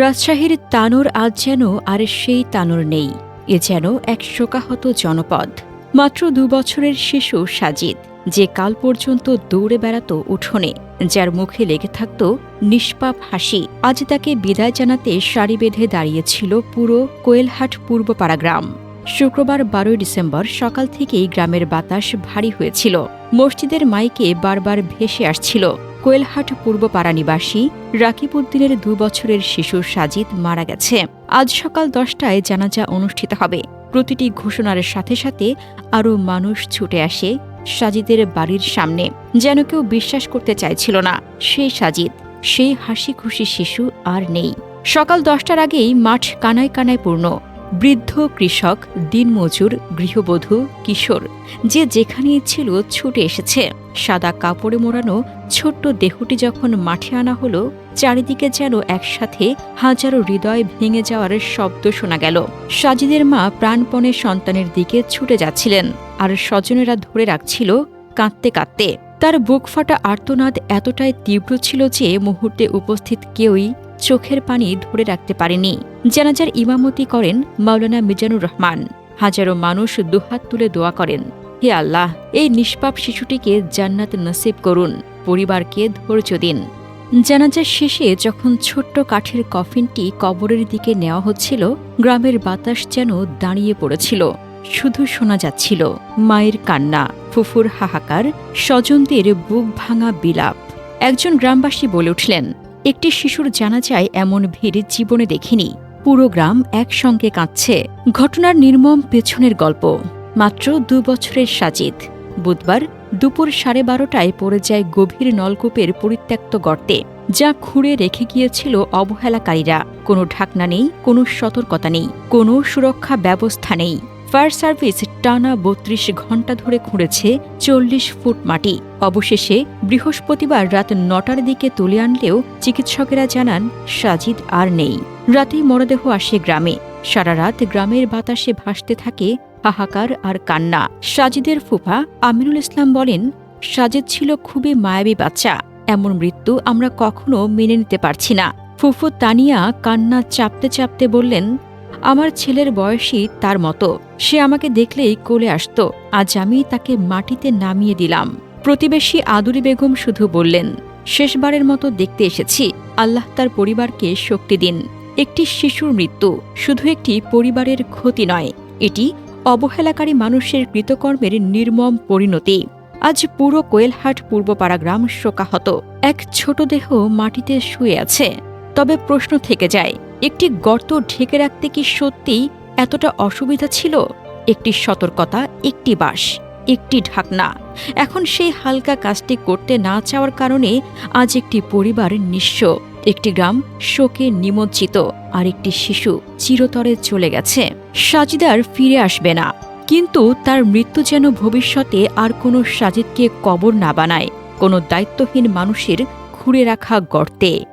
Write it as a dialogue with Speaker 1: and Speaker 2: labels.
Speaker 1: রাজশাহীর তানোর আজ যেন আর সেই তানোর নেই, এ যেন এক শোকাহত জনপদ। মাত্র দু বছরের শিশু সাজিদ, যে কাল পর্যন্ত দৌড়ে বেড়াত উঠোনে, যার মুখে লেগে থাকত নিষ্পাপ হাসি, আজ তাকে বিদায় জানাতে সারি বেঁধে দাঁড়িয়েছিল পুরো কোয়েলহাট পূর্বপাড়া গ্রাম। শুক্রবার বারোই ডিসেম্বর সকাল থেকেই গ্রামের বাতাস ভারী হয়েছিল, মসজিদের মাইকে বারবার ভেসে আসছিল। কোয়েলহাট পূর্বপাড়া নিবাসী রাকিবউদ্দিনের দু বছরের শিশু সাজিদ মারা গেছে। আজ সকাল দশটায় জানাজা অনুষ্ঠিত হবে। প্রতিটি ঘোষণার সাথে সাথে আরও মানুষ ছুটে আসে সাজিদের বাড়ির সামনে। যেন কেউ বিশ্বাস করতে চাইছিল না সেই সাজিদ, সেই হাসি খুশি শিশু আর নেই। সকাল দশটার আগেই মাঠ কানায় কানায় পূর্ণ। বৃদ্ধ কৃষক, দিনমজুর, গৃহবধূ, কিশোর, যে যেখানে ছিল ছুটে এসেছে। সাদা কাপড়ে মোড়ানো ছোট্ট দেহটি যখন মাঠে আনা হলো, চারিদিকে যেন একসাথে হাজারো হৃদয় ভেঙে যাওয়ার শব্দ শোনা গেল। সাজিদের মা প্রাণপণে সন্তানের দিকে ছুটে যাচ্ছিলেন, আর স্বজনেরা ধরে রাখছিল কাঁদতে কাঁদতে। তার বুক ফাটা আর্তনাদ এতটাই তীব্র ছিল যে মুহূর্তে উপস্থিত কেউই চোখের পানি ধরে রাখতে পারেনি। জানাজার ইমামতি করেন মাওলানা মিজানুর রহমান। হাজারো মানুষ দুহাত তুলে দোয়া করেন, হে আল্লাহ, এই নিষ্পাপ শিশুটিকে জান্নাত নসিব করুন, পরিবারকে ধৈর্য দিন। জানাজার শেষে যখন ছোট্ট কাঠের কফিনটি কবরের দিকে নেওয়া হচ্ছিল, গ্রামের বাতাস যেন দাঁড়িয়ে পড়েছিল। শুধু শোনা যাচ্ছিল মায়ের কান্না, ফুফুর হাহাকার, স্বজনদের বুক ভাঙা বিলাপ। একজন গ্রামবাসী বলে উঠলেন একটি শিশুর জানাজায় এমন ভিড় জীবনে দেখিনি। পুরো গ্রাম একসঙ্গে কাঁদছে। ঘটনার নির্মম পেছনের গল্প। মাত্র দু বছরের সাজিদ। বুধবার দুপুর সাড়ে বারোটায় পড়ে যায় গভীর নলকূপের পরিত্যক্ত গর্তে, যা খুঁড়ে রেখে গিয়েছিল অবহেলাকারীরা। কোনো ঢাকনা নেই, কোনো সতর্কতা নেই, কোনো সুরক্ষা ব্যবস্থা নেই। ফায়ার সার্ভিস টানা বত্রিশ ঘণ্টা ধরে খুঁড়েছে চল্লিশ ফুট মাটি। অবশেষে বৃহস্পতিবার রাত নটার দিকে তুলে আনলেও চিকিৎসকেরা জানান সাজিদ আর নেই। রাতেই মরদেহ আসে গ্রামে। সারা রাত গ্রামের বাতাসে ভাসতে থাকে হাহাকার আর কান্না। সাজিদের ফুফা আমিরুল ইসলাম বলেন, সাজিদ ছিল খুবই মায়াবী বাচ্চা। এমন মৃত্যু আমরা কখনো মেনে নিতে পারছি না। ফুফু তানিয়া কান্না চাপতে চাপতে বললেন আমার ছেলের বয়সী তার মতো। সে আমাকে দেখলেই কোলে আসত। আজ আমি তাকে মাটিতে নামিয়ে দিলাম। প্রতিবেশী আদুরি বেগম শুধু বললেন, শেষবারের মতো দেখতে এসেছি। আল্লাহ তার পরিবারকে শক্তি দিন। একটি শিশুর মৃত্যু শুধু একটি পরিবারের ক্ষতি নয়, এটি অবহেলাকারী মানুষের কৃতকর্মের নির্মম পরিণতি। আজ পুরো কোয়েলহাট পূর্বপাড়া গ্রাম শোকাহত। এক ছোট দেহ মাটিতে শুয়ে আছে। তবে প্রশ্ন থেকে যায় একটি গর্ত ঢেকে রাখতে কি সত্যিই এতটা অসুবিধা ছিল? একটি সতর্কতা, একটি বাস, একটি ঢাকনা। এখন সেই হালকা কাজটি করতে না চাওয়ার কারণে আজ একটি পরিবার নিঃস্ব। একটি গ্রাম শোকে নিমজ্জিত, আর একটি শিশু চিরতরে চলে গেছে। সাজিদার ফিরে আসবে না। কিন্তু তার মৃত্যু যেন ভবিষ্যতে আর কোনো সাজিদকে কবর না বানায়, কোনো দায়িত্বহীন মানুষের খুঁড়ে রাখা গর্তে।